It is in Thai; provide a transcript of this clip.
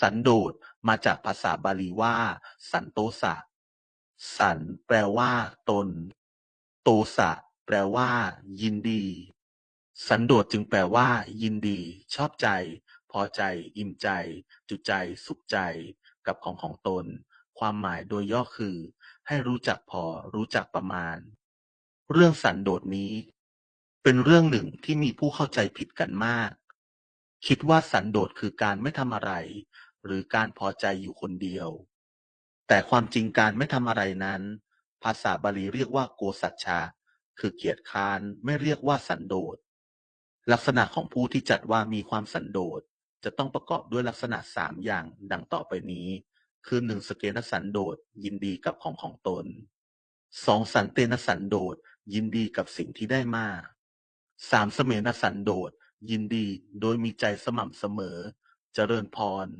สันโดษมาจากภาษาบาลีว่า สันโตสะ สันแปลว่า ตน โตสะ แปลว่า ยินดี สันโดษจึงแปลว่า ยินดี ชอบใจ พอใจ อิ่มใจ จุใจ สุขใจ กับของของตน ความหมายโดยย่อคือ ให้รู้จักพอ รู้จักประมาณ เรื่องสันโดษนี้ เป็นเรื่องหนึ่งที่มีผู้เข้าใจผิดกันมาก คิดว่าสันโดษคือการไม่ทำอะไร หรือการพอใจอยู่คนเดียว แต่ความจริงการไม่ทำอะไรนั้น ภาษาบาลีเรียกว่าโกสัจฉะคือเกียจคร้านไม่เรียกว่าสันโดษ ลักษณะของผู้ที่จัดว่ามีความสันโดษจะต้องประกอบด้วยลักษณะสามอย่างดังต่อไปนี้ คือหนึ่งสเกณสันโดษยินดีกับของของตนสองสันเตนสันโดษยินดีกับสิ่งที่ได้มาสามเสเมนสันโดษ ยินดีโดยมีใจสม่ำเสมอ เจริญพร